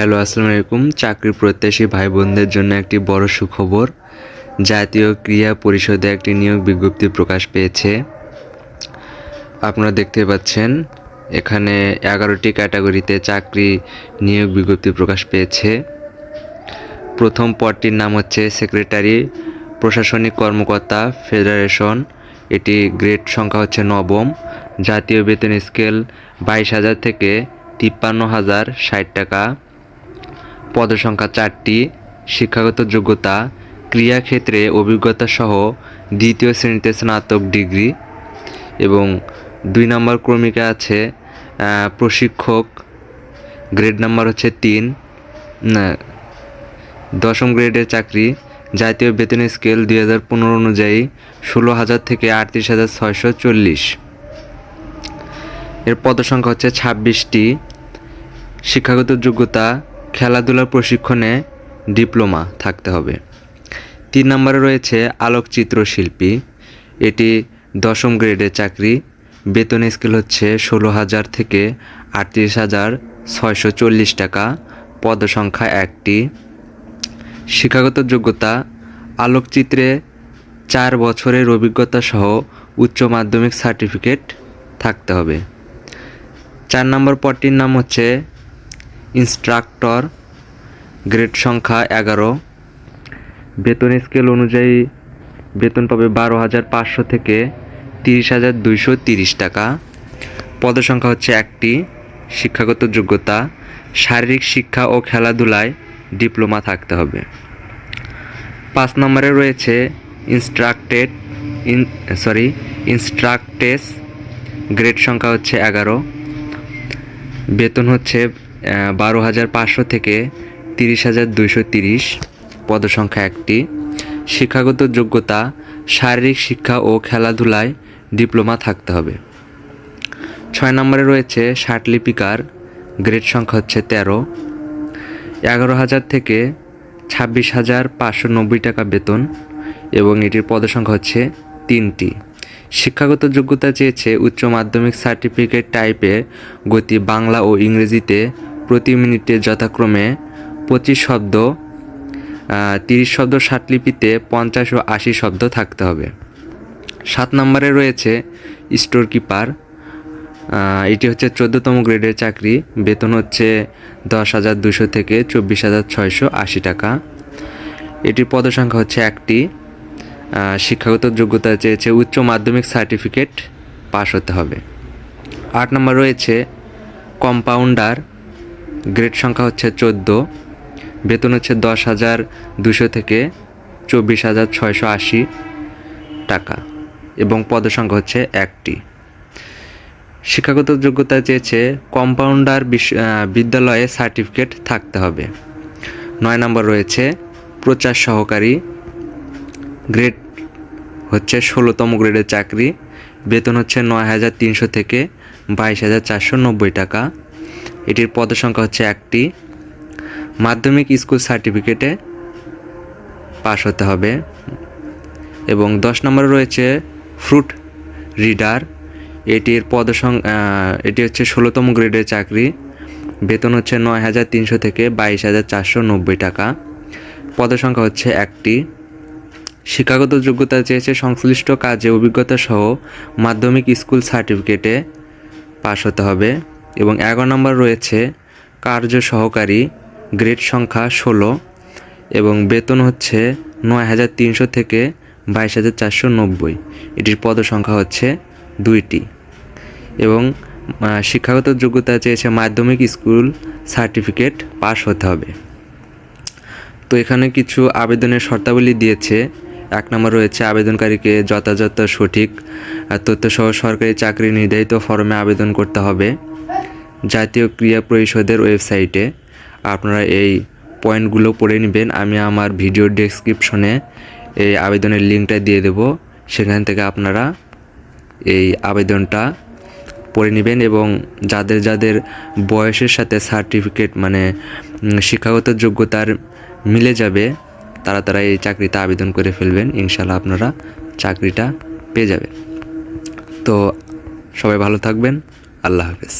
Hello, আসসালামু আলাইকুম। চাকরি প্রত্যাশী ভাই বোনদের জন্য একটি বড় সুখবর। জাতীয় ক্রীড়া পরিষদে একটি নিয়োগ বিজ্ঞপ্তি প্রকাশ পেয়েছে। আপনারা দেখতে পাচ্ছেন, এখানে এগারোটি ক্যাটাগরিতে চাকরি নিয়োগ বিজ্ঞপ্তি প্রকাশ পেয়েছে। প্রথম পদটির নাম হচ্ছে সেক্রেটারি, প্রশাসনিক কর্মকর্তা, ফেডারেশন। এটি গ্রেড সংখ্যা হচ্ছে নবম। জাতীয় বেতন স্কেল বাইশ হাজার থেকে তিপ্পান্ন হাজার ষাট টাকা। পদসংখ্যা চারটি, শিক্ষাগত যোগ্যতা, ক্রিয়াক্ষেত্রে অভিজ্ঞতা সহ দ্বিতীয় শ্রেণীতে স্নাতক ডিগ্রি এবং দুই নম্বর ক্রমিকা আছে প্রশিক্ষক, গ্রেড নাম্বার হচ্ছে তিন দশম গ্রেডের চাকরি, জাতীয় বেতন স্কেল দুই হাজার পনেরো অনুযায়ী ষোলো হাজার থেকে আটত্রিশ হাজার ছয়শো চল্লিশ। এর পদসংখ্যা হচ্ছে ছাব্বিশটি, শিক্ষাগত যোগ্যতা খেলাধুলার প্রশিক্ষণে ডিপ্লোমা থাকতে হবে। তিন নম্বরে রয়েছে আলোকচিত্র শিল্পী। এটি দশম গ্রেডের চাকরি। বেতন স্কেল হচ্ছে ষোলো হাজার থেকে আটত্রিশ হাজার ছয়শো চল্লিশ টাকা। পদসংখ্যা একটি। শিক্ষাগত যোগ্যতা, আলোকচিত্রে চার বছরের অভিজ্ঞতা সহ উচ্চ মাধ্যমিক সার্টিফিকেট থাকতে হবে। চার নম্বর পদটির নাম হচ্ছে ইনস্ট্রাক্টর, গ্রেড সংখ্যা এগারো। বেতন স্কেল অনুযায়ী বেতন পাবে বারো হাজার পাঁচশো থেকে তিরিশ হাজার দুইশো তিরিশ টাকা। পদসংখ্যা হচ্ছে একটি, শিক্ষাগত যোগ্যতা, শারীরিক শিক্ষা ও খেলাধুলায় ডিপ্লোমা থাকতে হবে। পাঁচ নম্বরে রয়েছে instructed in, sorry, instructors, grade সংখ্যা হচ্ছে এগারো। বেতন হচ্ছে বারো হাজার পাঁচশো থেকে তিরিশ হাজার দুইশো তিরিশ পদসংখ্যা একটি। শিক্ষাগত যোগ্যতা, শারীরিক শিক্ষা ও খেলাধুলায় ডিপ্লোমা থাকতে হবে। ছয় নম্বরে রয়েছে ষাটলিপিকার গ্রেড সংখ্যা হচ্ছে তেরো। এগারো হাজার থেকে ছাব্বিশ হাজার পাঁচশো নব্বই টাকা বেতন এবং এটির পদসংখ্যা হচ্ছে তিনটি। শিক্ষাগত যোগ্যতা চেয়েছে উচ্চ মাধ্যমিক সার্টিফিকেট টাইপে গতি বাংলা ও ইংরেজিতে প্রতি মিনিটে যথাক্রমে পঁচিশ শব্দ তিরিশ শব্দ ষাটলিপিতে পঞ্চাশ ও আশি শব্দ থাকতে হবে। সাত নম্বরে রয়েছে স্টোর কিপার। এটি হচ্ছে চোদ্দোতম গ্রেডের চাকরি। বেতন হচ্ছে দশ হাজার দুশো থেকে চব্বিশ হাজার ছয়শো আশি টাকা। এটির পদসংখ্যা হচ্ছে একটি। শিক্ষাগত যোগ্যতা চেয়েছে উচ্চ মাধ্যমিক সার্টিফিকেট পাশ হতে হবে। আট নম্বর রয়েছে কম্পাউন্ডার। গ্রেড সংখ্যা হচ্ছে চোদ্দ, বেতন হচ্ছে দশ হাজার দুশো থেকে চব্বিশ হাজার ছয়শো আশি টাকা এবং পদসংখ্যা হচ্ছে একটি। শিক্ষাগত যোগ্যতা চেয়েছে কম্পাউন্ডার বিদ্যালয়ে সার্টিফিকেট থাকতে হবে। নয় নম্বর রয়েছে প্রচার সহকারী। গ্রেড হচ্ছে ষোলোতম গ্রেডের চাকরি, বেতন হচ্ছে নয় হাজার তিনশো থেকে বাইশ হাজার চারশো নব্বই টাকা। এটির পদসংখ্যা হচ্ছে একটি। মাধ্যমিক স্কুল সার্টিফিকেটে পাশ হতে হবে। এবং দশ নম্বরে রয়েছে ফ্রুট রিডার। এটির আহ, এটি হচ্ছে ষোলোতম গ্রেডের চাকরি। বেতন হচ্ছে নয় হাজার তিনশো থেকে বাইশ হাজার চারশো নব্বই টাকা। পদসংখ্যা হচ্ছে একটি। শিক্ষাগত যোগ্যতা চেয়েছে সংশ্লিষ্ট কাজে অভিজ্ঞতা সহ মাধ্যমিক স্কুল সার্টিফিকেটে পাশ হতে হবে। এবং এগারো নম্বর রয়েছে কার্য সহকারী, গ্রেড সংখ্যা ষোলো এবং বেতন হচ্ছে নয় হাজার তিনশো থেকে বাইশ হাজার চারশো নব্বই। এটির পদ সংখ্যা হচ্ছে দুইটি। এবং শিক্ষাগত যোগ্যতা চেয়েছে মাধ্যমিক স্কুল সার্টিফিকেট পাশ হতে হবে। তো এখানে কিছু আবেদনের শর্তাবলী দিয়েছে। এক নম্বর রয়েছে আবেদনকারীকে যথাযথ সঠিক তথ্যসহ সরকারি চাকরি নির্ধারিত ফর্মে আবেদন করতে হবে। জাতীয় ক্রীড়া পরিষদের ওয়েবসাইটে। আপনারা এই পয়েন্টগুলো পড়ে নেবেন। আমি আমার ভিডিও ডেসক্রিপশনে এই আবেদনের লিঙ্কটা দিয়ে দেব। সেখান থেকে আপনারা এই আবেদনটা পড়ে নেবেন এবং যাদের যাদের বয়সের সাথে সার্টিফিকেট মানে শিক্ষাগত যোগ্যতার মিলে যাবে, তারা তারা এই চাকরিতে আবেদন করে ফেলবেন। ইনশাল্লাহ আপনারা চাকরিটা পেয়ে যাবেন। তো সবাই ভালো থাকবেন। আল্লাহ হাফেজ।